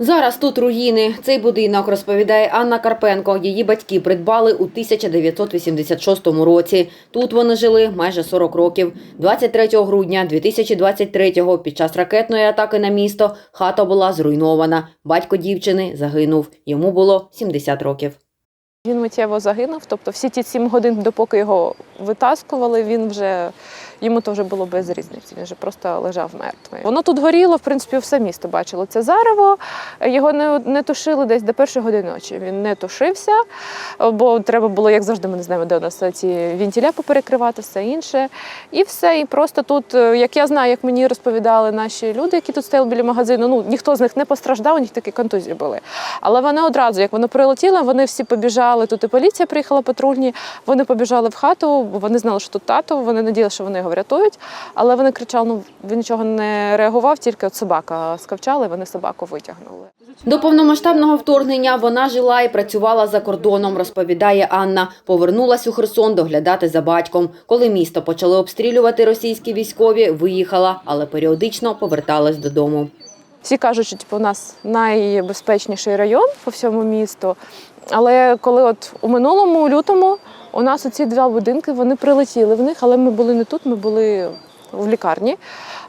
Зараз тут руїни. Цей будинок, розповідає Анна Карпенко. Її батьки придбали у 1986 році. Тут вони жили майже 40 років. 23 грудня 2023-го під час ракетної атаки на місто хата була зруйнована. Батько дівчини загинув. Йому було 70 років. Він миттєво загинув. Тобто всі ті сім годин, допоки його витаскували, він вже йому то вже було без різниці. Він вже просто лежав мертвий. Воно тут горіло, в принципі, все місто бачило це зарево. Його не, не тушили десь до першої години ночі. Він не тушився, бо треба було, як завжди, ми не знаємо, де у нас ці вентиля поперекривати, все інше. І все. І просто тут, е, як я знаю, як мені розповідали наші люди, які тут стояли біля магазину, ну ніхто з них не постраждав, у них такі контузії були. Але вони одразу, як воно прилетіло, вони всі побіжали. Тут і поліція приїхала патрульні. Вони побіжали в хату, бо вони знали, що тут тато. Вони надіялися, що вони його врятують. Але вони кричали: ну він нічого не реагував, тільки от собака скавчала, і вони собаку витягнули. До повномасштабного вторгнення вона жила і працювала за кордоном, розповідає Анна. Повернулась у Херсон доглядати за батьком. Коли місто почали обстрілювати російські військові, виїхала, але періодично поверталась додому. Всі кажуть, що типу, у нас найбезпечніший район по всьому місту. Але коли от у минулому у лютому у нас оці два будинки вони прилетіли в них, але ми були не тут, ми були в лікарні.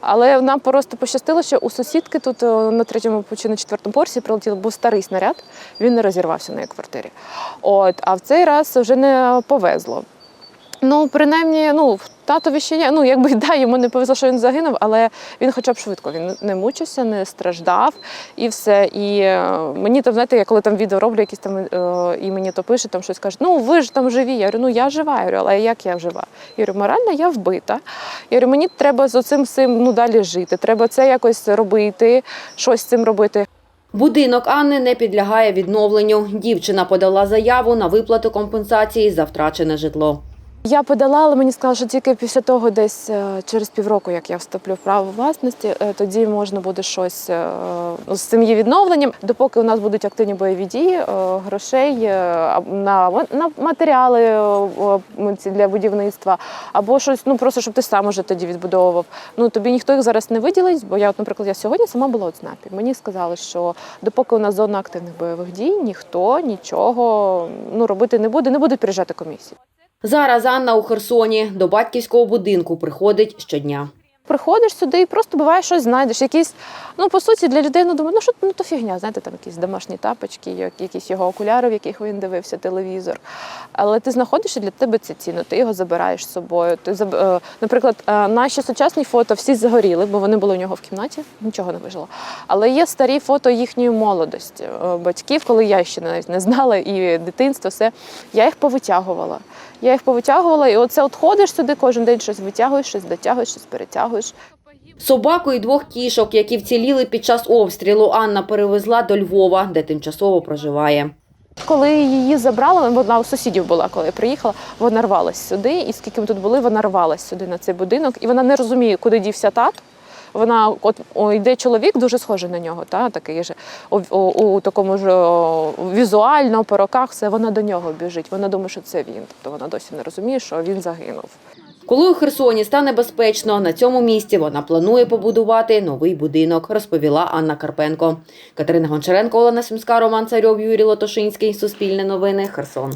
Але нам просто пощастило, що у сусідки тут е, на третьому чи на четвертому порсі прилетів був старий снаряд, він не розірвався на її квартирі. От, а в цей раз вже не повезло. Ну, принаймні, ну, татові ще є. Ну, якби да, йому не повезло, що він загинув, але він хоча б швидко він не мучився, не страждав і все. І е, мені там, знаєте, я коли там відео роблю, якісь там е, і мені то пише, там щось кажуть, ну ви ж там живі. Я говорю, ну я жива. Я говорю, але як я жива? Я говорю, морально я вбита. Я говорю, мені треба з оцим всім ну, далі жити. Треба це якось робити, щось з цим робити. Будинок Анни не підлягає відновленню. Дівчина подала заяву на виплату компенсації за втрачене житло. Я подала, але мені сказали, що тільки після того, десь е, через півроку, як я вступлю в право власності, е, тоді можна буде щось е, з її відновленням. Допоки у нас будуть активні бойові дії, грошей на, на матеріали для будівництва, або щось, ну просто щоб ти сам уже тоді відбудовував. Ну тобі ніхто їх зараз не виділить, бо я, от, наприклад, я сьогодні сама була у ЦНАПі. Мені сказали, що допоки у нас зона активних бойових дій, ніхто нічого ну, робити не буде, не будуть приїжджати комісії. Зараз Анна у Херсоні до батьківського будинку приходить щодня. Приходиш сюди і просто буває щось знайдеш. Якісь, ну по суті, для людей ну думаю, ну що ну то фігня, знаєте, там якісь домашні тапочки, як- якісь його окуляри, в яких він дивився телевізор. Але ти знаходиш і для тебе це цінно, ти його забираєш з собою. Ти е, Наприклад, е, наші сучасні фото всі загоріли, бо вони були у нього в кімнаті, нічого не вижило. Але є старі фото їхньої молодості, е, батьків, коли я ще не знала, і дитинство, все. Я їх повитягувала. Я їх повитягувала, і оце от ходиш сюди, кожен день щось витягуєш, щось дотягуєш, щось перетягуєш. Собаку і двох кішок, які вціліли під час обстрілу, Анна перевезла до Львова, де тимчасово проживає. Коли її забрали, вона у сусідів була, коли я приїхала, вона рвалась сюди, і скільки ми тут були, вона рвалась сюди на цей будинок, і вона не розуміє, куди дівся тато. Вона от о, йде чоловік, дуже схожий на нього, та такий же у, у, у такому ж о, візуально по роках, все вона до нього біжить. Вона думає, що це він. Тобто вона досі не розуміє, що він загинув. Коли у Херсоні стане безпечно, на цьому місці вона планує побудувати новий будинок, розповіла Анна Карпенко. Катерина Гончаренко, Олена Сімська, Роман Царьов, Юрій Лотошинський. Суспільне новини. Херсон.